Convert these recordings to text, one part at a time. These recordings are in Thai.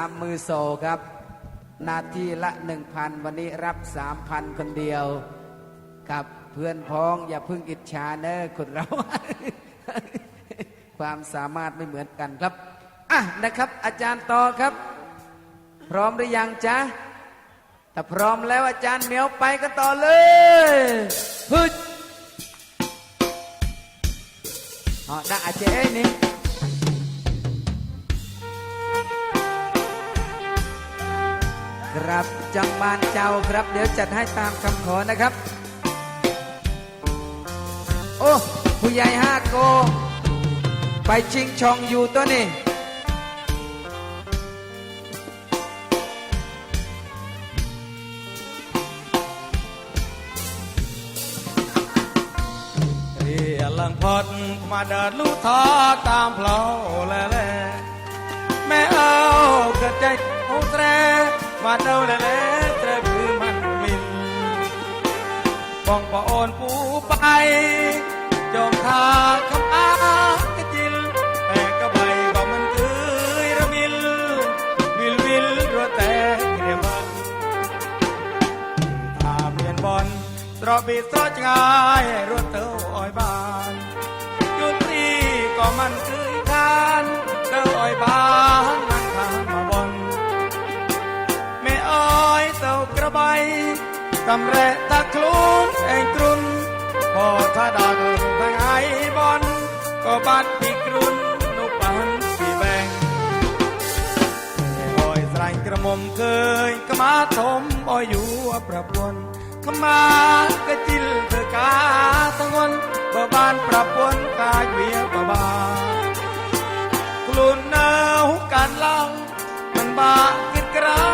ตามมือโซครับ นาทีละหนึ่งพันวันนี้รับสามพันคนเดียว กับเพื่อนพ้องอย่าพึ่งอิจฉาเนอะคนเรา ความสามารถไม่เหมือนกันครับ อะนะครับ อาจารย์ต่อครับ พร้อมหรือยังจ๊ะ ถ้าพร้อมแล้วอาจารย์เหมียวไปกันต่อเลยฮึดอ๋อได้อาเจ๊นี่ ครับ จังบานเจ้าครับ เดี๋ยวจัดให้ตามคำขอนะครับ โอ้ ผู้ใหญ่ห้าโก ไปชิงชองอยู่ตัวนี้เรียลังพอดมาเดินลู่ทอตามเพลาแลแลแม่เอากระใจหูแรมาเดาแลแลแตร ដៅលែលែត្រូវគឺមិនមិនបងប្អូនពូបៃចងថាកំអាកជីលតែកបៃក៏មិនគឺរមិលវិលវិលរត់តែគ្រាមកថាមានបនត្រពីស្រោចឆ្ងាយរត់ទៅអោយបានជូនព្រីក៏មិនគឺខានទៅអោយបាន ตำแรตะคลุนเองกรุนพอถ้าดังทางไอบอลก็บัดปีกรุนนุปันปีแบงโอยสรายกระมมเคยกมาทมโอยอยู่ประปวนขมากระจิลเธอกาทั้งวันบาบานประปวนกายเวียบาบากลุ่นเนาการเล่ามันบากิดกระ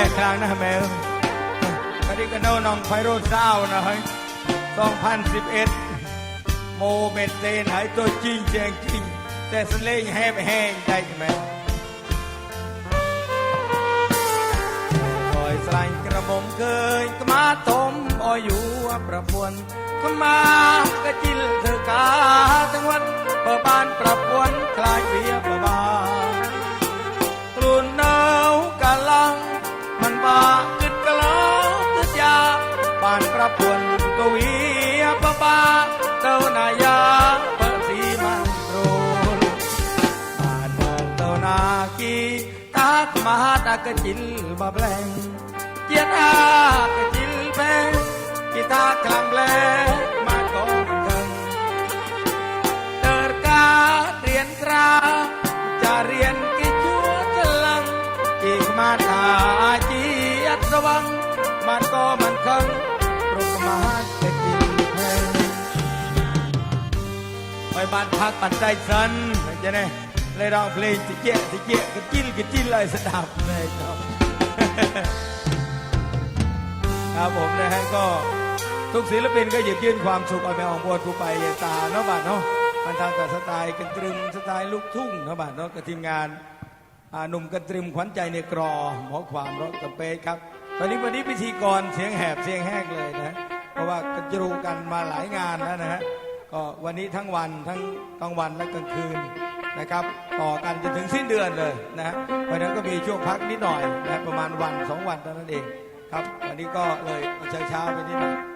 ไปกินแพ้ครั้งนะแมวคดีกันโนนองไพโรดเศร้านะเฮ้ย2011โมเมนเตนหายตัวจริงแจงจริงแต่สเลงแห้งแห้งใจแมวคอยสลายกระหมเคยกมาทมออยอยู่ประพวนขมากระจิลเธอกาทั้งวันเปิดบานประพวนคลายเบียบาบาากีตากมาตากะจิลบาแบลงเจียนอากะจิลแบงกีตาคลำแลมาก็มันกันเดินกาเรียนตราจะเรียนกี่ชั่วจะลังอีกมาตาจีอัตวังมันก็มันคังรุกมา บ้านพักปันใจสันจะเนี่ยเลยร้องเพลงสิเจี๊ยสิเจี๊ยกระจิ้นกระจิ้นเลยสดับเลยครับครับผมนะฮะก็ทุกศิลปินก็หยิบยื่นความสุขเอาไปออกบวชผู้ไปตาเนาะบาทเนาะมันทางกับสไตล์กันตรึมสไตล์ลูกทุ่งเนาะบาทเนาะกับทีมงานอาหนุ่มกันตรึมขวัญใจในกรอหมอความรถกระเปครับตอนนี้วันนี้พิธีกรเสียงแหบเสียงแห้งเลยนะเพราะว่ากระจูกันมาหลายงานแล้วนะฮะ ก็วันนี้ทั้งวันทั้งกลางวันและกลางคืนนะครับ ต่อกันจนถึงสิ้นเดือนเลยนะฮะเพราะนั้นก็มีช่วงพักนิดหน่อยนะประมาณวันสองวันเท่านั้นเองครับวันนี้ก็เลยเอาเช้าๆไปนิดหน่อย